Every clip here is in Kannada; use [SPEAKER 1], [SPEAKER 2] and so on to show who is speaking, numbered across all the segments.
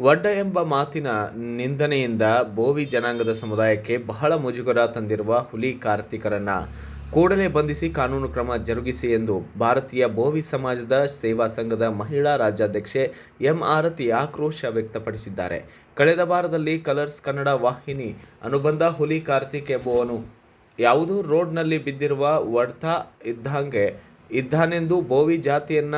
[SPEAKER 1] ವಡ್ಡ ಎಂಬ ಮಾತಿನ ನಿಂದನೆಯಿಂದ ಬೋವಿ ಜನಾಂಗದ ಸಮುದಾಯಕ್ಕೆ ಬಹಳ ಮುಜುಗರ ತಂದಿರುವ ಹುಲಿ ಕಾರ್ತಿಕರನ್ನ ಕೂಡಲೇ ಬಂಧಿಸಿ ಕಾನೂನು ಕ್ರಮ ಜರುಗಿಸಿ ಎಂದು ಭಾರತೀಯ ಬೋವಿ ಸಮಾಜದ ಸೇವಾ ಸಂಘದ ಮಹಿಳಾ ರಾಜ್ಯಾಧ್ಯಕ್ಷೆ ಎಂ ಆರತಿ ಆಕ್ರೋಶ ವ್ಯಕ್ತಪಡಿಸಿದ್ದಾರೆ. ಕಳೆದ ವಾರದಲ್ಲಿ ಕಲರ್ಸ್ ಕನ್ನಡ ವಾಹಿನಿ ಅನುಬಂಧ ಹುಲಿ ಕಾರ್ತಿಕ್ ಎಂಬುವನು ಯಾವುದೋ ರೋಡ್ನಲ್ಲಿ ಬಿದ್ದಿರುವ ವಡ್ತಾ ಇದ್ದಂಗೆ ಇದ್ದಾನೆಂದು ಬೋವಿ ಜಾತಿಯನ್ನ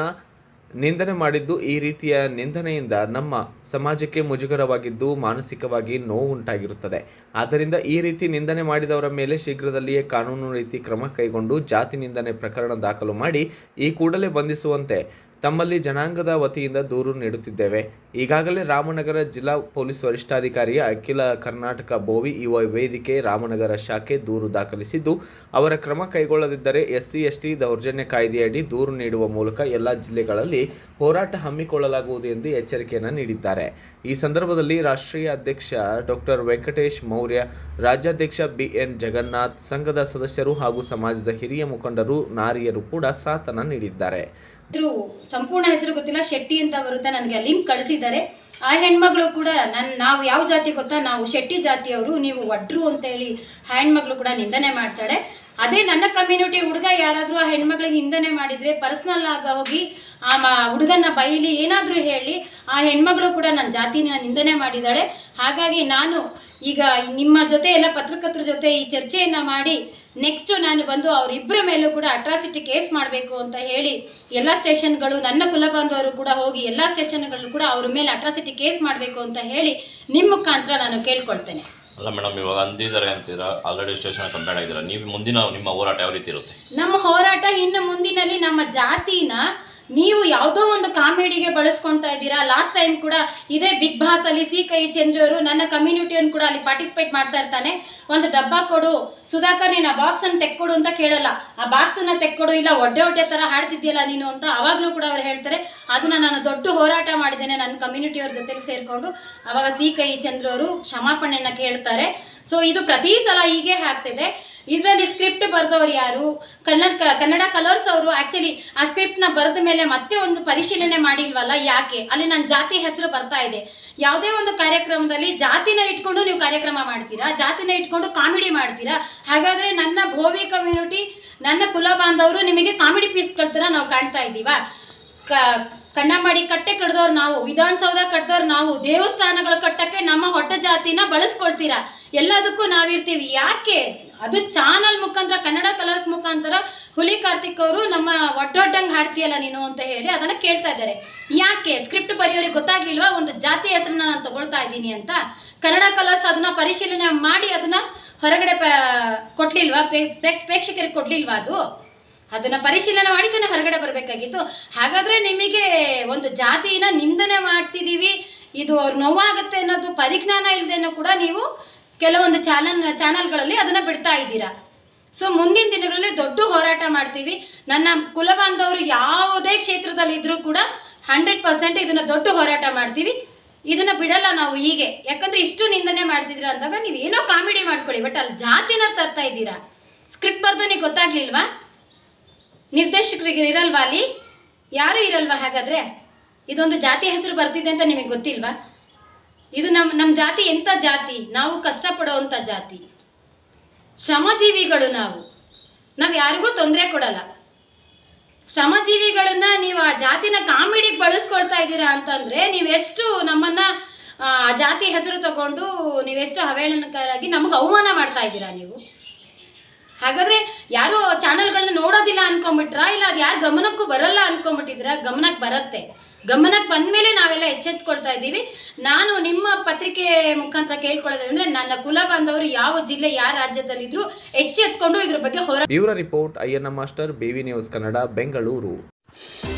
[SPEAKER 1] ನಿಂದನೆ ಮಾಡಿದ್ದು ಈ ರೀತಿಯ ನಿಂದನೆಯಿಂದ ನಮ್ಮ ಸಮಾಜಕ್ಕೆ ಮುಜುಗರವಾಗಿದ್ದು ಮಾನಸಿಕವಾಗಿ ನೋವುಂಟಾಗಿರುತ್ತದೆ. ಆದ್ದರಿಂದ ಈ ರೀತಿ ನಿಂದನೆ ಮಾಡಿದವರ ಮೇಲೆ ಶೀಘ್ರದಲ್ಲಿಯೇ ಕಾನೂನು ರೀತಿ ಕ್ರಮ ಕೈಗೊಂಡು ಜಾತಿ ನಿಂದನೆ ಪ್ರಕರಣ ದಾಖಲು ಮಾಡಿ ಈ ಕೂಡಲೇ ಬಂಧಿಸುವಂತೆ ತಮ್ಮಲ್ಲಿ ಜನಾಂಗದ ವತಿಯಿಂದ ದೂರು ನೀಡುತ್ತಿದ್ದೇವೆ. ಈಗಾಗಲೇ ರಾಮನಗರ ಜಿಲ್ಲಾ ಪೊಲೀಸ್ ವರಿಷ್ಠಾಧಿಕಾರಿ ಅಖಿಲ ಕರ್ನಾಟಕ ಬೋವಿ ಯುವ ವೇದಿಕೆ ರಾಮನಗರ ಶಾಖೆ ದೂರು ದಾಖಲಿಸಿದ್ದು, ಅವರ ಕ್ರಮ ಕೈಗೊಳ್ಳದಿದ್ದರೆ ಎಸ್ಸಿ, ಎಸ್ಟಿ ದೌರ್ಜನ್ಯ ಕಾಯ್ದೆಯಡಿ ದೂರು ನೀಡುವ ಮೂಲಕ ಎಲ್ಲ ಜಿಲ್ಲೆಗಳಲ್ಲಿ ಹೋರಾಟ ಹಮ್ಮಿಕೊಳ್ಳಲಾಗುವುದು ಎಂದು ಎಚ್ಚರಿಕೆಯನ್ನು ನೀಡಿದ್ದಾರೆ. ಈ ಸಂದರ್ಭದಲ್ಲಿ ರಾಷ್ಟ್ರೀಯ ಅಧ್ಯಕ್ಷ ಡಾಕ್ಟರ್ ವೆಂಕಟೇಶ್ ಮೌರ್ಯ, ರಾಜ್ಯಾಧ್ಯಕ್ಷ ಬಿಎನ್ ಜಗನ್ನಾಥ್, ಸಂಘದ ಸದಸ್ಯರು ಹಾಗೂ ಸಮಾಜದ ಹಿರಿಯ ಮುಖಂಡರು, ನಾರಿಯರು ಕೂಡ ಸಾಥನ ನೀಡಿದ್ದಾರೆ.
[SPEAKER 2] ಹೆಸರು ಸಂಪೂರ್ಣ ಹೆಸರು ಗೊತ್ತಿಲ್ಲ, ಶೆಟ್ಟಿ ಅಂತ ಬರುತ್ತೆ, ನನಗೆ ಲಿಂಕ್ ಕಳಿಸಿದ್ದಾರೆ. ಆ ಹೆಣ್ಮಗಳು ಕೂಡ ನನ್ನ ನಾವು ಯಾವ ಜಾತಿ ಗೊತ್ತಾ? ನಾವು ಶೆಟ್ಟಿ ಜಾತಿಯವರು, ನೀವು ಒಡ್ರು ಅಂತ ಹೇಳಿ ಆ ಹೆಣ್ಮಗಳು ಕೂಡ ನಿಂದನೆ ಮಾಡ್ತಾಳೆ ಅದೇ ನನ್ನ ಕಮ್ಯುನಿಟಿ ಹುಡುಗ ಯಾರಾದರೂ ಆ ಹೆಣ್ಮಗಳಿಗೆ ನಿಂದನೆ ಮಾಡಿದ್ರೆ ಪರ್ಸ್ನಲ್ ಆಗ ಹೋಗಿ ಆ ಹುಡುಗನ ಬೈಲಿ ಏನಾದರೂ ಹೇಳಿ ಆ ಹೆಣ್ಮಗಳು ಕೂಡ ನನ್ನ ಜಾತಿನ ನಿಂದನೆ ಮಾಡಿದ್ದಾಳೆ. ಹಾಗಾಗಿ ನಾನು ಈಗ ನಿಮ್ಮ ಜೊತೆ ಎಲ್ಲ ಪತ್ರಕರ್ತರ ಜೊತೆ ಈ ಚರ್ಚೆಯನ್ನ ಮಾಡಿ ನೆಕ್ಸ್ಟ್ ನಾನು ಬಂದು ಅವರಿಬ್ಬರ ಮೇಲೂ ಕೂಡ ಅಟ್ರಾಸಿಟಿ ಕೇಸ್ ಮಾಡಬೇಕು ಅಂತ ಹೇಳಿ ಎಲ್ಲ ಸ್ಟೇಷನ್ಗಳು ನನ್ನ ಕುಲಬಂಧವರು ಕೂಡ ಹೋಗಿ ಎಲ್ಲ ಸ್ಟೇಷನ್ಗಳು ಕೂಡ ಅವ್ರ ಮೇಲೆ ಅಟ್ರಾಸಿಟಿ ಕೇಸ್ ಮಾಡಬೇಕು ಅಂತ ಹೇಳಿ ನಿಮ್ಮ ಮುಖಾಂತರ ನಾನು ಕೇಳ್ಕೊಳ್ತೇನೆ.
[SPEAKER 3] ಅಲ್ಲ ಮೇಡಮ್ ಇವಾಗ ಅಂದಿದ್ದಾರೆ ಅಂತೀರಾ? ಆಲ್ರೆಡಿ ಸ್ಟೇಷನ್ ಕಂಪ್ಲೇಂಟ್ ಆಗಿದ್ದೀರಾ? ನೀವು ಮುಂದಿನ ನಿಮ್ಮ ಹೋರಾಟ ಯಾವ ರೀತಿ ಇರುತ್ತೆ?
[SPEAKER 2] ನಮ್ಮ ಹೋರಾಟ ಇನ್ನು ಮುಂದಿನಲ್ಲಿ ನಮ್ಮ ಜಾತಿನ ನೀವು ಯಾವುದೋ ಒಂದು ಕಾಮಿಡಿಗೆ ಬಳಸ್ಕೊಳ್ತಾ ಇದ್ದೀರಾ? ಲಾಸ್ಟ್ ಟೈಮ್ ಕೂಡ ಇದೇ ಬಿಗ್ ಬಾಸ್ ಅಲ್ಲಿ ಸಿ ಕೈ ಚಂದ್ರವರು ನನ್ನ ಕಮ್ಯುನಿಟಿಯನ್ನು ಕೂಡ ಅಲ್ಲಿ ಪಾರ್ಟಿಸಿಪೇಟ್ ಮಾಡ್ತಾ ಇರ್ತಾನೆ. ಒಂದು ಡಬ್ಬ ಕೊಡು. ಸುಧಾಕರ್, ನೀನು ಆ ಬಾಕ್ಸ್ ಅನ್ನು ತೆಕ್ಕೊಡು ಅಂತ ಕೇಳಲ್ಲ. ಆ ಬಾಕ್ಸ್ ಅನ್ನ ತೆಕ್ಕೊಡು, ಇಲ್ಲ ಒಡ್ಡೆ ಒಡ್ಡೆ ತರ ಹಾಡ್ತಿದ್ಯಲ್ಲ ನೀನು ಅಂತ ಅವಾಗ್ಲೂ ಕೂಡ ಅವ್ರು ಹೇಳ್ತಾರೆ. ಅದನ್ನ ನಾನು ದೊಡ್ಡ ಹೋರಾಟ ಮಾಡಿದ್ದೇನೆ ನನ್ನ ಕಮ್ಯುನಿಟಿಯವ್ರ ಜೊತೆಲಿ ಸೇರ್ಕೊಂಡು. ಅವಾಗ ಸಿ ಕೈ ಚಂದ್ರವರು ಕ್ಷಮಾಪಣೆಯನ್ನ ಕೇಳ್ತಾರೆ. ಸೊ ಇದು ಪ್ರತಿ ಸಲ ಹೀಗೆ ಆಗ್ತಿದೆ. ಇದರಲ್ಲಿ ಸ್ಕ್ರಿಪ್ಟ್ ಬರೆದವರು ಯಾರು? ಕನ್ನಡ ಕನ್ನಡ ಕಲರ್ಸ್ ಅವರು ಆಕ್ಚುಲಿ ಆ ಸ್ಕ್ರಿಪ್ಟ್ನ ಬರೆದ ಮೇಲೆ ಮತ್ತೆ ಒಂದು ಪರಿಶೀಲನೆ ಮಾಡಿಲ್ವಲ್ಲ? ಯಾಕೆ? ಅಲ್ಲಿ ನನ್ನ ಜಾತಿ ಹೆಸರು ಬರ್ತಾ ಇದೆ. ಯಾವುದೇ ಒಂದು ಕಾರ್ಯಕ್ರಮದಲ್ಲಿ ಜಾತಿನ ಇಟ್ಕೊಂಡು ನೀವು ಕಾರ್ಯಕ್ರಮ ಮಾಡ್ತೀರಾ? ಜಾತಿನ ಇಟ್ಕೊಂಡು ಕಾಮಿಡಿ ಮಾಡ್ತೀರಾ? ಹಾಗಾದ್ರೆ ನನ್ನ ಭೋವಿ ಕಮ್ಯುನಿಟಿ ನನ್ನ ಕುಲ ಬಾಂಧವರು ನಿಮಗೆ ಕಾಮಿಡಿ ಪೀಸ್ಗಳ ಥರ ನಾವು ಕಾಣ್ತಾ ಇದ್ದೀವಾ? ಕ, ಕಣ್ಣಂಬಾಡಿ ಕಟ್ಟೆ ಕಡ್ದವ್ರು ನಾವು, ವಿಧಾನಸೌಧ ಕಟ್ಟದವ್ರು ನಾವು, ದೇವಸ್ಥಾನಗಳು ಕಟ್ಟಕ್ಕೆ ನಮ್ಮ ಹೊಟ್ಟ ಜಾತಿನ ಬಳಸ್ಕೊಳ್ತೀರಾ? ಎಲ್ಲದಕ್ಕೂ ನಾವಿರ್ತೀವಿ. ಯಾಕೆ? ಅದು ಚಾನಲ್ ಮುಖಾಂತರ, ಕನ್ನಡ ಕಲರ್ಸ್ ಮುಖಾಂತರ ಹುಲಿ ಕಾರ್ತಿಕ್ ಅವರು ನಮ್ಮ ಒಡ್ಡೊಡ್ಡಂಗೆ ಹಾಡ್ತೀಯಲ್ಲ ನೀನು ಅಂತ ಹೇಳಿ ಅದನ್ನ ಕೇಳ್ತಾ ಇದ್ದಾರೆ. ಯಾಕೆ? ಸ್ಕ್ರಿಪ್ಟ್ ಬರೆಯೋರಿಗೆ ಗೊತ್ತಾಗ್ಲಿಲ್ವಾ? ಒಂದು ಜಾತಿ ಹೆಸರನ್ನ ನಾನು ತಗೊಳ್ತಾ ಇದ್ದೀನಿ ಅಂತ. ಕನ್ನಡ ಕಲರ್ಸ್ ಅದನ್ನ ಪರಿಶೀಲನೆ ಮಾಡಿ ಅದನ್ನ ಹೊರಗಡೆ ಪ ಪ್ರೇಕ್- ಪ್ರೇಕ್ಷಕರಿಗೆ ಕೊಡ್ಲಿಲ್ವಾ ಅದು? ಅದನ್ನ ಪರಿಶೀಲನೆ ಮಾಡಿ ತಾನೇ ಹೊರಗಡೆ ಬರಬೇಕಾಗಿತ್ತು. ಹಾಗಾದ್ರೆ ನಿಮಗೆ ಒಂದು ಜಾತಿನ ನಿಂದನೆ ಮಾಡ್ತಿದ್ದೀವಿ. ಇದು ಅವ್ರು ನೋವಾಗುತ್ತೆ ಅನ್ನೋದು ಪರಿಜ್ಞಾನ ಇಲ್ಲದೇನೂ ಕೂಡ ನೀವು ಕೆಲವೊಂದು ಚಾನಲ್, ಚಾನಲ್ಗಳಲ್ಲಿ ಅದನ್ನ ಬಿಡ್ತಾ ಇದ್ದೀರಾ? ಸೊ ಮುಂದಿನ ದಿನಗಳಲ್ಲಿ ದೊಡ್ಡ ಹೋರಾಟ ಮಾಡ್ತೀವಿ. ನನ್ನ ಕುಲ ಬಾಂಧವರು ಯಾವುದೇ ಕ್ಷೇತ್ರದಲ್ಲಿ ಇದ್ರೂ ಕೂಡ ಹಂಡ್ರೆಡ್ ಪರ್ಸೆಂಟ್ ಇದನ್ನ ದೊಡ್ಡ ಹೋರಾಟ ಮಾಡ್ತೀವಿ. ಇದನ್ನ ಬಿಡಲ್ಲ ನಾವು ಹೀಗೆ. ಯಾಕಂದ್ರೆ ಇಷ್ಟು ನಿಂದನೆ ಮಾಡ್ತಿದ್ದೀರಾ ಅಂದಾಗ ನೀವು ಏನೋ ಕಾಮಿಡಿ ಮಾಡ್ಕೊಳ್ಳಿ. ಬಟ್ ಅಲ್ಲಿ ಜಾತಿನ ತರ್ತಾ ಇದ್ದೀರಾ? ಸ್ಕ್ರಿಪ್ಟ್ ಬರ್ದನಿಗೆ ಗೊತ್ತಾಗ್ಲಿಲ್ವಾ? ನಿರ್ದೇಶಕರಿಗೆ ಇರಲ್ವಾ ಅಲ್ಲಿ? ಯಾರು ಇರಲ್ವಾ ಹಾಗಾದ್ರೆ? ಇದೊಂದು ಜಾತಿ ಹೆಸರು ಬರ್ತಿದೆ ಅಂತ ನಿಮಗೆ ಗೊತ್ತಿಲ್ವಾ? ಇದು ನಮ್ಮ ನಮ್ಮ ಜಾತಿ ಎಂಥ ಜಾತಿ? ನಾವು ಕಷ್ಟಪಡೋವಂಥ ಜಾತಿ. ಶ್ರಮಜೀವಿಗಳು ನಾವು. ನಾವು ಯಾರಿಗೂ ತೊಂದರೆ ಕೊಡಲ್ಲ. ಶ್ರಮಜೀವಿಗಳನ್ನ ನೀವು ಆ ಜಾತಿನ ಕಾಮಿಡಿಗೆ ಬಳಸ್ಕೊಳ್ತಾ ಇದ್ದೀರಾ ಅಂತಂದ್ರೆ ನೀವೆಷ್ಟು ನಮ್ಮನ್ನ, ಆ ಜಾತಿ ಹೆಸರು ತಗೊಂಡು ನೀವೆಷ್ಟು ಅವಹೇಳನಕಾರಾಗಿ ನಮಗೆ ಅವಮಾನ ಮಾಡ್ತಾ ಇದ್ದೀರಾ ನೀವು? ಹಾಗಾದ್ರೆ ಯಾರು ಚಾನೆಲ್ಗಳನ್ನ ನೋಡೋದಿಲ್ಲ ಅನ್ಕೊಂಡ್ಬಿಟ್ರಾ? ಇಲ್ಲ ಅದು ಯಾರು ಗಮನಕ್ಕೂ ಬರಲ್ಲ ಅನ್ಕೊಂಡ್ಬಿಟ್ಟಿದ್ರ ಗಮನಕ್ಕೆ ಬರುತ್ತೆ. ಗಮನಕ್ಕೆ ಬಂದ್ಮೇಲೆ ನಾವೆಲ್ಲ ಎಚ್ಚೆತ್ಕೊಳ್ತಾ ಇದ್ದೀವಿ. ನಾನು ನಿಮ್ಮ ಪತ್ರಿಕೆ ಮುಖಾಂತರ ಕೇಳ್ಕೊಳ್ಳೋದಂದ್ರೆ ನನ್ನ ಕುಲ ಬಾಂಧವರು ಯಾವ ಜಿಲ್ಲೆ, ಯಾವ ರಾಜ್ಯದಲ್ಲಿದ್ರು ಎಚ್ಚೆತ್ಕೊಂಡು ಇದ್ರ ಬಗ್ಗೆ ಹೊರ
[SPEAKER 1] bureau report Ayyanna master BV news Kannada, Bengaluru.